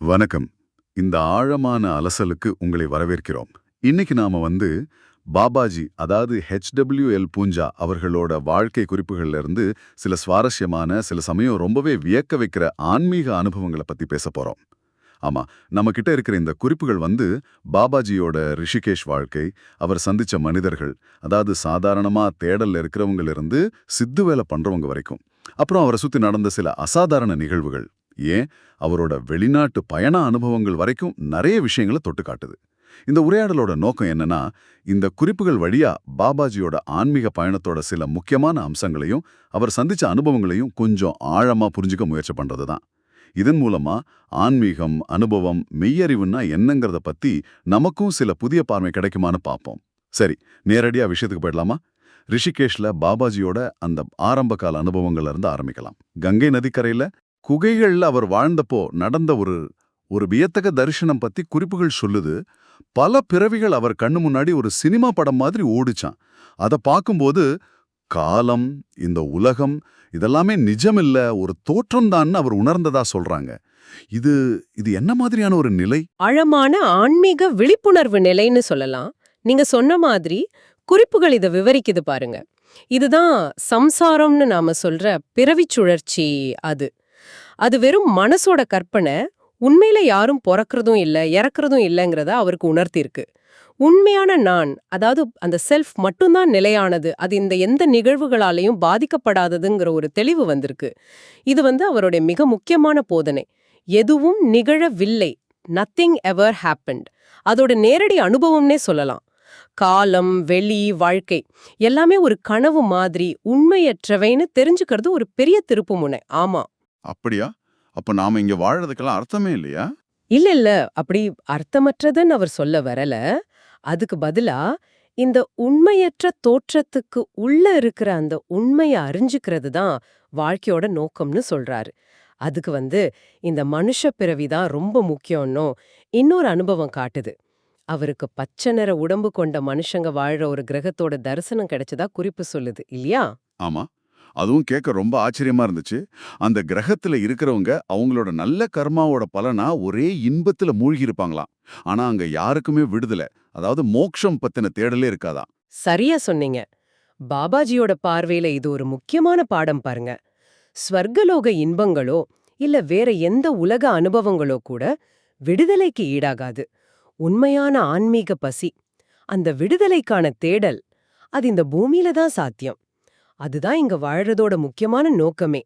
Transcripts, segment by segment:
வணக்கம். இந்த ஆழமான அலசலுக்கு உங்களை வரவேற்கிறோம். இன்னைக்கு நாம வந்து பாபாஜி அதாவது ஹெச்டபிள்யூஎல் பூஞ்சா அவர்களோட வாழ்க்கை குறிப்புகள்ல இருந்து சில சுவாரஸ்யமான சில சமயம் ரொம்பவே வியக்க வைக்கிற ஆன்மீக அனுபவங்களை பத்தி பேச போறோம். ஆமா நம்ம கிட்ட இருக்கிற இந்த குறிப்புகள் வந்து பாபாஜியோட ரிஷிகேஷ் வாழ்க்கை அவர் சந்திச்ச மனிதர்கள் அதாவது சாதாரணமா தேடல்ல இருக்கிறவங்க இருந்து சித்து வேலை பண்றவங்க வரைக்கும். அப்புறம் அவரை சுத்தி நடந்த சில அசாதாரண நிகழ்வுகள் ஏன்? அவரோட வெளிநாட்டு பயண அனுபவங்கள் வரைக்கும் நிறைய விஷயங்களை தொட்டு காட்டுது. இந்த உரையாடலோட நோக்கம் என்னன்னா இந்த குறிப்புகள் வழியா பாபாஜியோட ஆன்மீக பயணத்தோட சில முக்கியமான அம்சங்களையும் அவர் சந்திச்ச அனுபவங்களையும் கொஞ்சம் ஆழமா புரிஞ்சுக்க முயற்சி பண்றதுதான் இதன் மூலமா ஆன்மீகம் அனுபவம் மெய்யறிவுன்னா என்னங்கிறத பத்தி நமக்கும் சில புதிய பார்வை கிடைக்குமான்னு பார்ப்போம் சரி நேரடியா விஷயத்துக்கு போயிடலாமா? ரிஷிகேஷ்ல பாபாஜியோட அந்த ஆரம்ப கால அனுபவங்கள்ல இருந்து ஆரம்பிக்கலாம். கங்கை நதிக்கரையில குகைகள்ல அவர் வாழ்ந்தப்போ நடந்த ஒரு ஒரு வியத்தக தரிசனம் பத்தி குறிப்புகள் சொல்லுது. பல பிறவிகள் அவர் கண்ணு முன்னாடி ஒரு சினிமா படம் மாதிரி ஓடிச்சான் அத பார்க்கும்போது காலம் இந்த உலகம் இதெல்லாமே நிஜமில்ல ஒரு தோற்றம்தான்னு அவர் உணர்ந்ததா சொல்றாங்க. இது இது என்ன மாதிரியான ஒரு நிலை? ஆழமான ஆன்மீக விழிப்புணர்வு நிலைன்னு சொல்லலாம். நீங்க சொன்ன மாதிரி குறிப்புகள் இதை விவரிக்குது பாருங்க. இதுதான் சம்சாரம்னு நாம சொல்ற பிறவிச் சுழற்சி அது. அது வெறும் மனசோட கற்பனை உண்மையில யாரும் பிறக்கிறதும் இல்ல இறக்குறதும் இல்லைங்கிறத அவருக்கு உணர்த்தியிருக்கு. உண்மையான நான் அதாவது அந்த செல்ஃப் மட்டும்தான் நிலையானது அது இந்த எந்த நிகழ்வுகளாலையும் பாதிக்கப்படாததுங்கிற ஒரு தெளிவு வந்திருக்கு. இது வந்து அவருடைய மிக முக்கியமான போதனை. எதுவும் நிகழவில்லை. நத்திங் எவர் ஹேப்பன்ட் அதோட நேரடி அனுபவம்னே சொல்லலாம். காலம் வெளி வாழ்க்கை எல்லாமே ஒரு கனவு மாதிரி உண்மையற்றவைன்னு தெரிஞ்சுக்கிறது ஒரு பெரிய திருப்புமுனை ஆமா. அப்படியா? அப்ப நாம இங்க வாழறதுக்கெல்லாம் அர்த்தமே இல்லையா? இல்ல இல்ல. அப்படி அர்த்தமற்றதுன்னு அவர் சொல்ல வரல. அதுக்கு பதிலா இந்த உண்மையற்ற தோற்றத்துக்கு உள்ள இருக்கிற அந்த உண்மைய அறிஞ்சுக்கிறது தான் வாழ்க்கையோட நோக்கம்னு சொல்றாரு. அதுக்கு வந்து இந்த மனுஷ பிறவிதான் ரொம்ப முக்கியம்னோ இன்னொரு அனுபவம் காட்டுது. அவருக்கு பச்சை நிற உடம்பு கொண்ட மனுஷங்க வாழ்ற ஒரு கிரகத்தோட தரிசனம் கிடைச்சதா குறிப்பு சொல்லுது இல்லையா? ஆமா. அதுவும் கேட்க ரொம்ப ஆச்சரியமா இருந்துச்சு. அந்த கிரகத்துல இருக்கிறவங்க அவங்களோட நல்ல கர்மாவோட பலனா ஒரே இன்பத்துல மூழ்கி இருப்பாங்களாம் ஆனா அங்க யாருக்குமே விடுதலை. அதாவது மோக்ஷம் பத்தின தேடலே இருக்காதாம். சரியா சொன்னீங்க. பாபாஜியோட பார்வையில இது ஒரு முக்கியமான பாடம் பாருங்க. ஸ்வர்கலோக இன்பங்களோ இல்ல வேற எந்த உலக அனுபவங்களோ கூட விடுதலைக்கு ஈடாகாது. உண்மையான ஆன்மீக பசி. அந்த விடுதலைக்கான தேடல் அது இந்த பூமியில தான் சாத்தியம். அதுதான் இங்க வாழறதோட முக்கியமான நோக்கமே.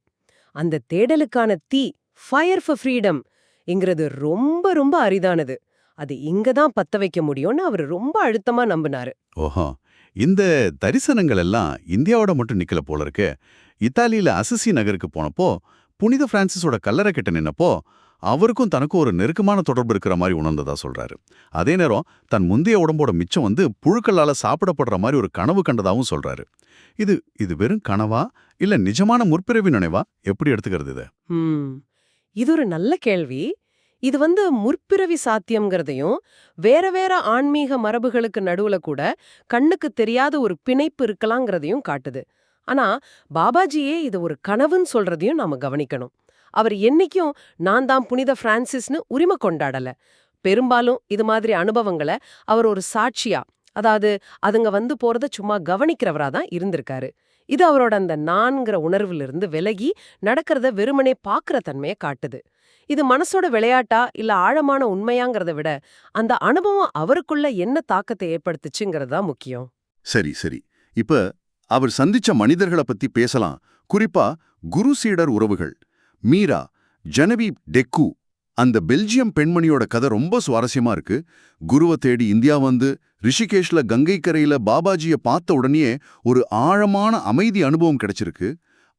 அந்த தேடலுக்கான தீ ஃபயர் ஃபார் ஃப்ரீடம் இங்கிறது ரொம்ப ரொம்ப அரிதானது. அது இங்க தான் பத்த வைக்க முடியும்னு அவர் ரொம்ப அழுத்தமா நம்பினாரு. ஓஹோ. இந்த தரிசனங்கள் எல்லாம் இந்தியாவோட மட்டும் நிக்கல போல இருக்கு. இத்தாலியில அசிசி நகருக்கு போனப்போ புனித பிரான்சிஸோட கல்லறை கிட்ட நின்னப்போ அவருக்கும் தனக்கும் ஒரு நெருக்கமான தொடர்பு இருக்கிற மாதிரி உணர்ந்ததா சொல்றாரு. அதே நேரம் தன் முந்தைய உடம்போட மிச்சம் வந்து புழுக்களால சாப்பிடப்படுற மாதிரி ஒரு கனவு கண்டதாவும் சொல்றாரு. இது இது வெறும் கனவா? இல்ல நிஜமான முற்பிறவி நினைவா? எப்படி எடுத்துக்கிறது இது? இது ஒரு நல்ல கேள்வி. இது வந்து முற்பிறவி சாத்தியம்ங்கிறதையும் வேற வேற ஆன்மீக மரபுகளுக்கு நடுவுல கூட கண்ணுக்கு தெரியாத ஒரு பிணைப்பு இருக்கலாங்கிறதையும் காட்டுது. ஆனா பாபாஜியே இது ஒரு கனவுன்னு சொல்றதையும் நாம கவனிக்கணும். அவர் என்னைக்கும் நான் தான் புனித பிரான்சிஸ்னு உரிமை கொண்டாடல. பெரும்பாலும் இது மாதிரி அனுபவங்களை அவர் ஒரு சாட்சியா அதாவது அதுங்க வந்து போறத சும்மா கவனிக்கிறவரா தான் இருந்திருக்காரு. இது அவரோட அந்த நான்கிற உணர்விலிருந்து விலகி நடக்கிறத வெறுமனே பாக்குற தன்மையை காட்டுது. இது மனசோட விளையாட்டா இல்ல ஆழமான உண்மையாங்கிறத விட அந்த அனுபவம் அவருக்குள்ள என்ன தாக்கத்தை ஏற்படுத்துச்சுங்கிறது தான் முக்கியம். சரி சரி. இப்ப அவர் சந்திச்ச மனிதர்களை பத்தி பேசலாம். குறிப்பா குரு சீடர் உறவுகள். மீரா ஜனவி டெக்கு அந்த பெல்ஜியம் பெண்மணியோட கதை ரொம்ப சுவாரஸ்யமா இருக்கு. குருவை தேடி இந்தியா வந்து ரிஷிகேஷ்ல கங்கை கரையில பாபாஜிய பார்த்த உடனே ஒரு ஆழமான அமைதி அனுபவம் கிடைச்சிருக்கு.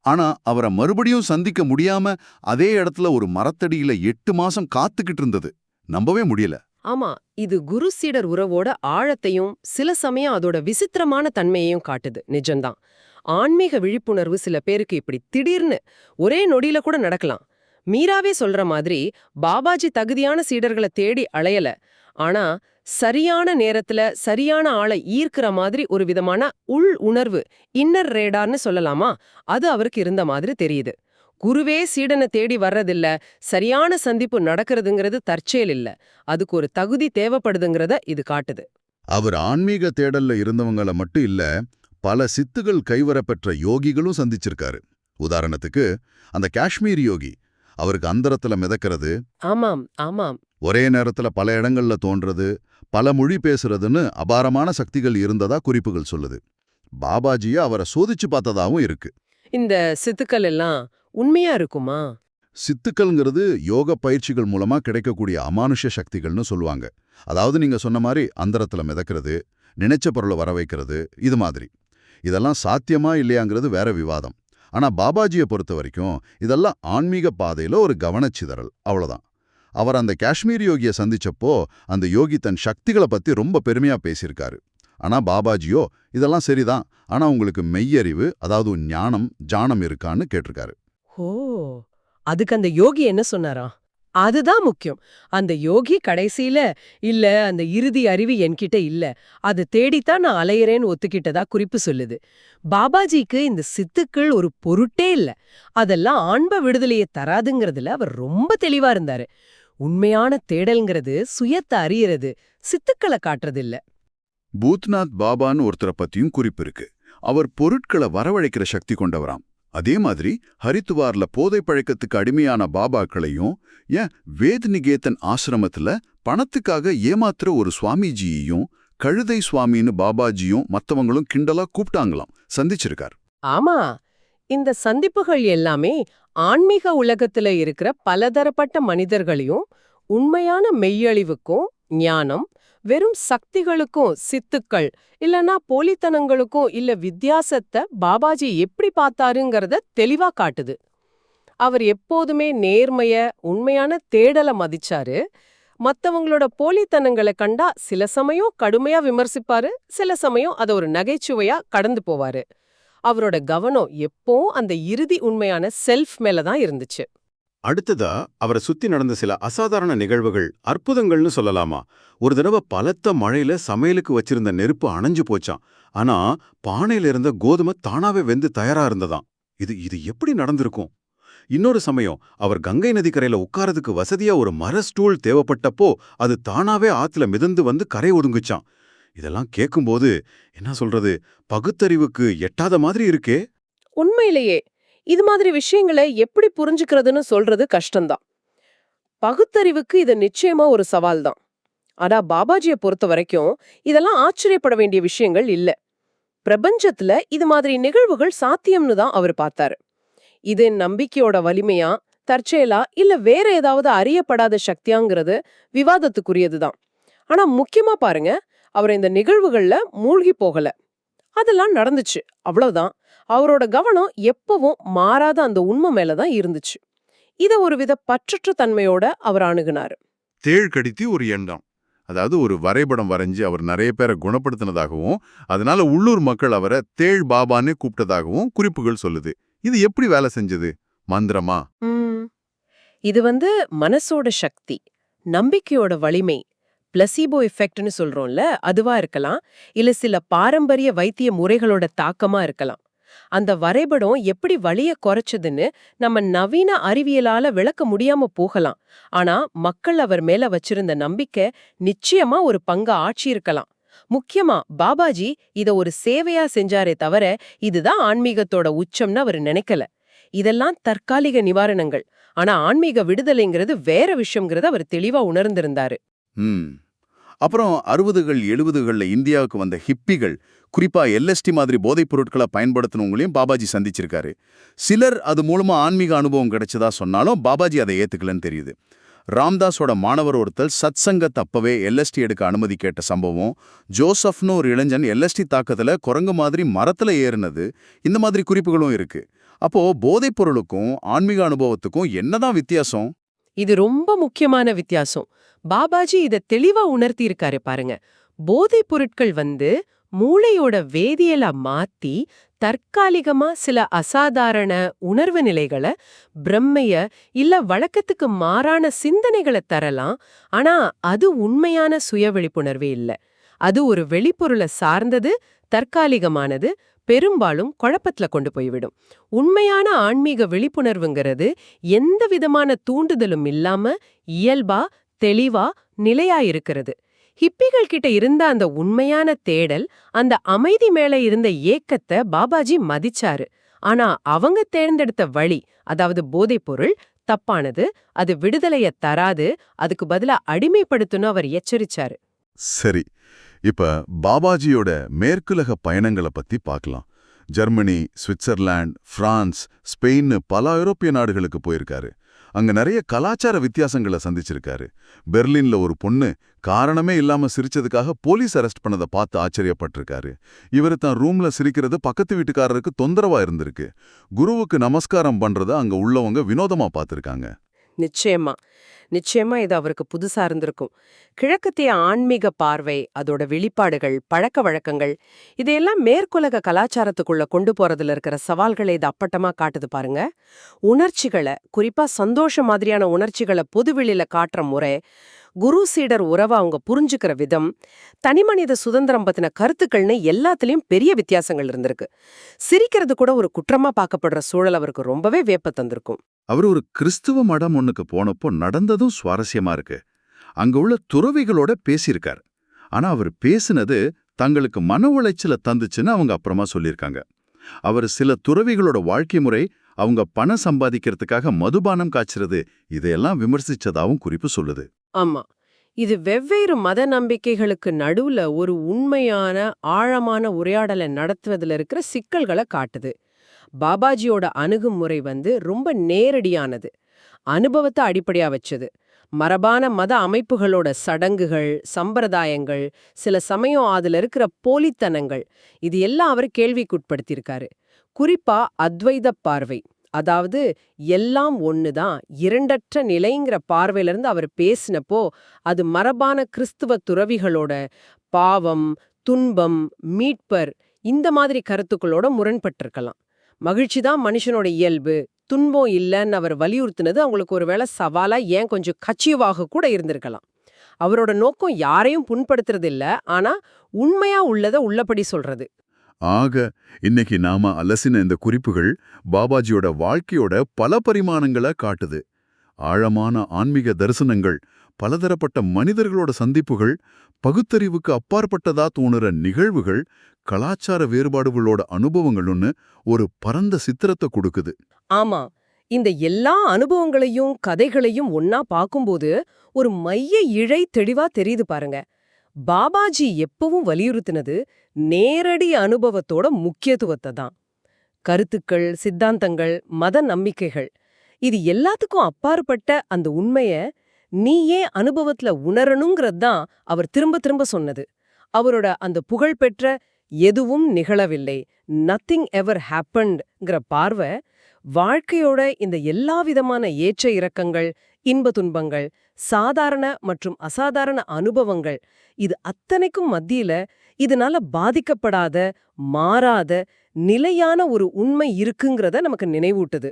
ஆனா அவரை மறுபடியும் சந்திக்க முடியாம அதே இடத்துல ஒரு மரத்தடியில எட்டு மாசம் காத்துக்கிட்டு இருந்தது. நம்பவே முடியல. ஆமா இது குரு சீடர் உறவோட ஆழத்தையும் சில சமயம் அதோட விசித்திரமான தன்மையையும் காட்டுது. நிஜம்தான். ஆன்மீக விழிப்புணர்வு சில பேருக்கு இப்படி திடீர்னு ஒரே நொடியில கூட நடக்கலாம். மீராவே சொல்ற மாதிரி பாபாஜி தகுதியான சீடர்களை தேடி அலையல. ஆனா சரியான நேரத்துல சரியான ஆளை ஈர்க்கிற மாதிரி ஒரு விதமான உள் உணர்வு இன்னர் ரேடார்னு சொல்லலாமா? அது அவருக்கு இருந்த மாதிரி தெரியுது. குருவே சீடனை தேடி வர்றதில்ல சரியான சந்திப்பு நடக்கிறதுங்கிறது தற்செயல் இல்ல. அதுக்கு ஒரு தகுதி தேவைப்படுதுங்கிறத இது காட்டுது. அவர் ஆன்மீக தேடல்ல இருந்தவங்கள மட்டும் இல்ல பல சித்துகள் கைவரப்பெற்ற யோகிகளும் சந்திச்சிருக்காரு. உதாரணத்துக்கு அந்த காஷ்மீர் யோகி அவருக்கு அந்தரத்துல மிதக்கிறது ஆமாம் ஆமாம். ஒரே நேரத்துல பல இடங்கள்ல தோன்றது பல மொழி பேசுறதுன்னு அபாரமான சக்திகள் இருந்ததா குறிப்புகள் சொல்லுது. பாபாஜிய அவரை சோதிச்சு பார்த்ததாவும் இருக்கு. இந்த சித்துக்கள் எல்லாம் உண்மையா இருக்குமா? சித்துக்கள்ங்கிறது யோக பயிற்சிகள் மூலமா கிடைக்கக்கூடிய அமானுஷ சக்திகள்னு சொல்லுவாங்க. அதாவது நீங்க சொன்ன மாதிரி அந்தரத்துல மிதக்கிறது நினைச்ச பொருளை வர வைக்கிறது இது மாதிரி. இதெல்லாம் சாத்தியமா இல்லையாங்கிறது வேற விவாதம். ஆனா பாபாஜியை பொறுத்த வரைக்கும் இதெல்லாம் ஆன்மீக பாதையில ஒரு கவனச்சிதறல். அவ்வளவுதான். அவர் அந்த காஷ்மீர் யோகியை சந்திச்சப்போ அந்த யோகி தன் சக்திகளை பத்தி ரொம்ப பெருமையா பேசியிருக்காரு. ஆனா பாபாஜியோ இதெல்லாம் சரிதான். ஆனா உங்களுக்கு மெய்யறிவு அதாவது ஞானம் ஜானம் இருக்கான்னு கேட்டிருக்காரு. ஓ அதுக்கு அந்த யோகி என்ன சொன்னாரா அதுதான் முக்கியம். அந்த யோகி கடைசியில இல்ல அந்த இறுதி அறிவு என்கிட்ட இல்ல. அது தேடித்தான் நான் அலையறேன்னு ஒத்துக்கிட்டதா குறிப்பு சொல்லுது. பாபாஜிக்கு இந்த சித்துக்கள் ஒரு பொருட்டே இல்ல. அதெல்லாம் ஆண்ப விடுதலையை தராதுங்கிறதுல அவர் ரொம்ப தெளிவா இருந்தாரு. உண்மையான தேடல்ங்கிறது சுயத்தை அறியறது சித்துக்களை காட்டுறது இல்ல பூத்நாத் பாபான்னு ஒருத்தரை பத்தியும் குறிப்பு இருக்கு. அவர் பொருட்களை வரவழைக்கிற சக்தி கொண்டவராம். அதே மாதிரி ஹரித்துவார்ல போதை பழக்கத்துக்கு அடிமையான பாபாக்களையும் ஏன் வேத் நிகேதன் ஆசிரமத்துல பணத்துக்காக ஏமாத்துற ஒரு சுவாமிஜியையும் கழுதை சுவாமின்னு பாபாஜியும் மத்தவங்களும் கிண்டலா கூப்பிட்டாங்களாம் சந்திச்சிருக்கார். ஆமா. இந்த சந்திப்புகள் எல்லாமே ஆன்மீக உலகத்துல இருக்கிற பலதரப்பட்ட மனிதர்களையும் உண்மையான மெய்யழிவுக்கும் ஞானம் வெறும் சக்திகளுக்கும் சித்துக்கள் இல்லனா போலித்தனங்களுக்கும் இல்ல வித்தியாசத்தை பாபாஜி எப்படி பார்த்தாருங்கிறத தெளிவா காட்டுது. அவர் எப்போதுமே நேர்மைய உண்மையான தேடலை மதிச்சாரு. மத்தவங்களோட போலித்தனங்களை கண்டா சில சமயம் கடுமையா விமர்சிப்பாரு சில சமயம் அத ஒரு நகைச்சுவையா கடந்து போவாரு. அவரோட கவனம் எப்போ அந்த இறுதி உண்மையான செல்ஃப் மேல தான் இருந்துச்சு. அடுத்ததா அவரை சுத்தி நடந்த சில அசாதாரண நிகழ்வுகள் அற்புதங்கள்னு சொல்லலாமா? ஒரு தடவை பலத்த மழையில சமையலுக்கு வச்சிருந்த நெருப்பு அணைஞ்சு போச்சாம். ஆனா பானையில இருந்த கோதுமை தானாவே வெந்து தயாரா இருந்ததாம். இது இது எப்படி நடந்திருக்கும்? இன்னொரு சமயம் அவர் கங்கை நதிக்கரையில உட்காரதுக்கு வசதியா ஒரு மர ஸ்டூல் தேவைப்பட்டப்போ அது தானாவே ஆத்துல மிதந்து வந்து கரை ஒதுங்குச்சாம். இதெல்லாம் கேட்கும்போது என்ன சொல்றது பகுத்தறிவுக்கு எட்டாத மாதிரி இருக்கே. உண்மையிலேயே இது மாதிரி விஷயங்களை எப்படி புரிஞ்சுக்கிறதுன்னு சொல்றது கஷ்டம்தான். பகுத்தறிவுக்கு இது நிச்சயமா ஒரு சவால் தான் ஆனா பாபாஜியை பொறுத்த வரைக்கும் இதெல்லாம் ஆச்சரியப்பட வேண்டிய விஷயங்கள் இல்ல. பிரபஞ்சத்துல இது மாதிரி நிகழ்வுகள் சாத்தியம்னு தான் அவர் பார்த்தாரு. இது நம்பிக்கையோட வலிமையா தற்செயலா இல்ல வேற ஏதாவது அறியப்படாத சக்தியாங்கிறது விவாதத்துக்குரியதுதான். ஆனா முக்கியமா பாருங்க அவர் இந்த நிகழ்வுகள்ல மூழ்கி போகல. அதெல்லாம் நடந்துச்சு. அவ்வளவுதான். அவரோட கவனம் எப்பவும் மாறாத அந்த உண்மை மேலதான் இருந்துச்சு. இத ஒருவித பற்றற்ற தன்மையோட அவர் அணுகுனாரு. தேள் கடித்தி ஒரு எண்ணம். அதாவது ஒரு வரைபடம் வரைஞ்சு அவர் நிறைய பேரை குணப்படுத்தினதாகவும் அதனால உள்ளூர் மக்கள் அவரை தேள் பாபான்னு கூப்பிட்டதாகவும் குறிப்புகள் சொல்லுது. இது எப்படி வேலை செஞ்சது? மந்திரமா. இது வந்து மனசோட சக்தி நம்பிக்கையோட வலிமை பிளசிபோ எஃபெக்ட்னு சொல்றோம்ல அதுவா இருக்கலாம். இல்ல சில பாரம்பரிய வைத்திய முறைகளோட தாக்கமா இருக்கலாம். அந்த வரைபடம் எப்படி வலிய குறைச்சதுன்னு நம்ம நவீன அறிவியலால விளக்க முடியாம போகலாம். ஆனா மக்கள் அவர் மேல வச்சிருந்த நம்பிக்கை நிச்சயமா ஒரு பங்கு ஆட்சி இருக்கலாம். முக்கியமா பாபாஜி இத ஒரு சேவையா செஞ்சாரே தவிர இதுதான் ஆன்மீகத்தோட உச்சம்னு அவர் நினைக்கல. இதெல்லாம் தற்காலிக நிவாரணங்கள். ஆனா ஆன்மீக விடுதலைங்கிறது வேற விஷயம்ங்கிறத அவர் தெளிவா உணர்ந்திருந்தாரு. ம். அப்புறம் அறுபதுகள் எழுபதுகளில் இந்தியாவுக்கு வந்த ஹிப்பிகள் குறிப்பா எல்எஸ்டி மாதிரி போதைப் பொருட்களை பயன்படுத்தினவங்களையும் பாபாஜி சந்திச்சிருக்காரு. சிலர் அது மூலமா ஆன்மீக அனுபவம் கிடைச்சதா சொன்னாலும் பாபாஜி அதை ஏத்துக்கலன்னு தெரியுது. ராம்தாஸோட மாணவர் ஒருத்தர் சத் சங்க அப்பவே எல்எஸ்டி எடுக்க அனுமதி கேட்ட சம்பவம் ஜோசப்னு ஒரு இளைஞன் எல்எஸ்டி தாக்கத்துல குரங்கு மாதிரி மரத்துல ஏறினது இந்த மாதிரி குறிப்புகளும் இருக்கு. அப்போ போதைப் பொருளுக்கும் ஆன்மீக அனுபவத்துக்கும் என்னதான் வித்தியாசம்? இது ரொம்ப முக்கியமான வித்தியாசம். பாபாஜி இத தெளிவா உணர்த்தி இருக்காரு பாருங்க. போதைப் பொருட்கள் வந்து மூளையோட வேதியலை மாத்தி தற்காலிகமா சில அசாதாரண உணர்வு நிலைகளை பிரம்மைய இல்ல வழக்கத்துக்கு மாறான சிந்தனைகளை தரலாம். ஆனா அது உண்மையான சுய விழிப்புணர்வே இல்ல. அது ஒரு வெளிப்பொருளை சார்ந்தது தற்காலிகமானது பெரும்பாலும் குழப்பத்துல கொண்டு போய்விடும். உண்மையான ஆன்மீக விழிப்புணர்வுங்கிறது எந்த விதமான தூண்டுதலும் இல்லாம இயல்பா தெளிவா நிலையா இருக்கிறது ஹிப்பிகள் கிட்ட இருந்த அந்த உண்மையான தேடல் அந்த அமைதி மேல இருந்த ஏக்கத்தை பாபாஜி மதிச்சாரு. ஆனா அவங்க தேர்ந்தெடுத்த வழி அதாவது போதைப் பொருள் தப்பானது அது விடுதலைய தராது அதுக்கு பதிலா அடிமைப்படுத்தணும் அவர் எச்சரிச்சாரு. சரி இப்ப பாபாஜியோட மேற்குலக பயணங்களை பத்தி பார்க்கலாம் ஜெர்மனி சுவிட்சர்லாந்து பிரான்ஸ் ஸ்பெயின் பல ஐரோப்பிய நாடுகளுக்கு போயிருக்காரு. அங்க நிறைய கலாச்சார வித்தியாசங்களை சந்திச்சிருக்காரு. பெர்லின்ல ஒரு பொண்ணு காரணமே இல்லாம சிரிச்சதுக்காக போலீஸ் அரெஸ்ட் பண்ணதை பார்த்து ஆச்சரியப்பட்டிருக்காரு. இவர் தான் ரூம்ல சிரிக்கிறது பக்கத்து வீட்டுக்காரருக்கு தொந்தரவா இருந்திருக்கு. குருவுக்கு நமஸ்காரம் பண்றத அங்க உள்ளவங்க வினோதமா பார்த்திருக்காங்க. நிச்சயமா. நிச்சயமா இது அவருக்கு புதுசா இருந்திருக்கும். கிழக்கத்திய ஆன்மீக பார்வை அதோட வெளிப்பாடுகள் பழக்க வழக்கங்கள் இதையெல்லாம் மேற்குலக கலாச்சாரத்துக்குள்ள கொண்டு போறதுல இருக்கிற சவால்களை இது அப்பட்டமா காட்டுது பாருங்க. உணர்ச்சிகளை குறிப்பா சந்தோஷம் மாதிரியான உணர்ச்சிகளை பொதுவெளியில காட்டுற முறை குரு சீடர் உறவை அவங்க புரிஞ்சுக்கிற விதம் தனிமனித சுதந்திரம் பத்தின கருத்துக்கள்னு எல்லாத்துலயும் பெரிய வித்தியாசங்கள் இருந்திருக்கு. சிரிக்கிறது கூட ஒரு குற்றமா பார்க்கப்படுற சூழல் அவருக்கு ரொம்பவே வேப்ப தந்திருக்கும். அவர் ஒரு கிறிஸ்துவ மடம் ஒண்ணுக்கு போனப்போ நடந்ததும் சுவாரஸ்யமா இருக்கு. அங்க உள்ள துறவிகளோட பேசியிருக்கார். ஆனா அவர் பேசினது தங்களுக்கு மன உளைச்சல தந்துச்சுன்னு அவங்க அப்புறமா சொல்லியிருக்காங்க. அவர் சில துறவிகளோட வாழ்க்கை முறை அவங்க பணம் சம்பாதிக்கிறதுக்காக மதுபானம் காய்ச்சறது இதையெல்லாம் விமர்சிச்சதாவும் குறிப்பு சொல்லுது. ஆமா. இது வெவ்வேறு மத நம்பிக்கைகளுக்கு நடுவுல ஒரு உண்மையான ஆழமான உரையாடலை நடத்துவதில் இருக்கிற சிக்கல்களை காட்டுது. பாபாஜியோட அணுகுமுறை வந்து ரொம்ப நேரடியானது. அனுபவத்தை அடிப்படையா வச்சது. மரபான மத அமைப்புகளோட சடங்குகள் சம்பிரதாயங்கள் சில சமயம் அதுல இருக்கிற போலித்தனங்கள் இது எல்லாம் அவர் கேள்விக்குட்படுத்தியிருக்காரு. குறிப்பா அத்வைத பார்வை. அதாவது எல்லாம் ஒண்ணுதான் இரண்டற்ற நிலைங்கிற பார்வையிலிருந்து அவர் பேசினப்போ அது மரபான கிறிஸ்துவ துறவிகளோட பாவம் துன்பம் மீட்பர் இந்த மாதிரி கருத்துக்களோட முரண்பட்டிருக்கலாம். மகிழ்ச்சி தான் மனுஷனோட இயல்பு துன்பம் இல்லைன்னு அவர் வலியுறுத்தினது அவங்களுக்கு ஒருவேளை சவாலா ஏன் கொஞ்சம் கச்சியவாக கூட இருந்திருக்கலாம். அவரோட நோக்கம் யாரையும் புண்படுத்துறது இல்ல ஆனா உண்மையா உள்ளத உள்ளபடி சொல்றது. ஆக இன்னைக்கு நாம அலசின இந்த குறிப்புகள் பாபாஜியோட வாழ்க்கையோட பல பரிமாணங்களை காட்டுது. ஆழமான ஆன்மீக தரிசனங்கள் பலதரப்பட்ட மனிதர்களோட சந்திப்புகள் பகுத்தறிவுக்கு அப்பாற்பட்டதா தோணுற நிகழ்வுகள் கலாச்சார வேறுபாடுகளோட அனுபவங்கள்னு ஒரு பரந்த சித்திரத்தை கொடுக்குது. ஆமா இந்த எல்லா அனுபவங்களையும் கதைகளையும் ஒன்னா பார்க்கும்போது ஒரு மைய இழை தெளிவா தெரியுது பாருங்க. பாபாஜி எப்பவும் வலியுறுத்தினது நேரடி அனுபவத்தோட முக்கியத்துவத்தை தான். கருத்துக்கள் சித்தாந்தங்கள் மத நம்பிக்கைகள் இது எல்லாத்துக்கும் அப்பாற்பட்ட அந்த உண்மைய நீ ஏன் அனுபவத்துல உணரணுங்கிறது தான் அவர் திரும்ப திரும்ப சொன்னது. அவரோட அந்த புகழ்பெற்ற எதுவும் நிகழவில்லை. நத்திங் எவர் ஹேப்பன்ட்ங்கிற பார்வை வாழ்க்கையோட இந்த எல்லா விதமான ஏற்ற இறக்கங்கள் இன்ப துன்பங்கள் சாதாரண மற்றும் அசாதாரண அனுபவங்கள். இது அத்தனைக்கும் மத்தியில இதனால பாதிக்கப்படாத மாறாத நிலையான ஒரு உண்மை இருக்குங்கிறத நமக்கு நினைவூட்டுது.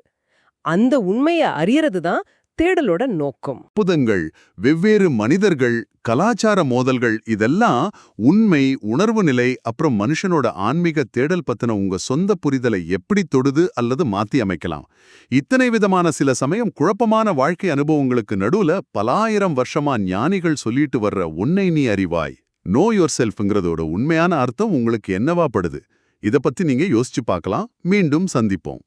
அந்த உண்மையை அறியறது தான் தேடலோட நோக்கம். புதங்கள் வெவ்வேறு மனிதர்கள் கலாச்சார மோதல்கள் இதெல்லாம் உண்மை உணர்வு நிலை அப்புறம் மனுஷனோட ஆன்மீக தேடல் பத்தின உங்க சொந்த புரிதலை எப்படி தொடுது அல்லது மாத்தி அமைக்கலாம். இத்தனை விதமான சில சமயம் குழப்பமான வாழ்க்கை அனுபவங்களுக்கு நடுவுல பலாயிரம் வருஷமா ஞானிகள் சொல்லிட்டு வர்ற உன்னை நீ அறிவாய் நோ யோர் செல்ஃப்ங்கிறதோட உண்மையான அர்த்தம் உங்களுக்கு என்னவா படுது? இத பத்தி நீங்க யோசிச்சு பார்க்கலாம். மீண்டும் சந்திப்போம்.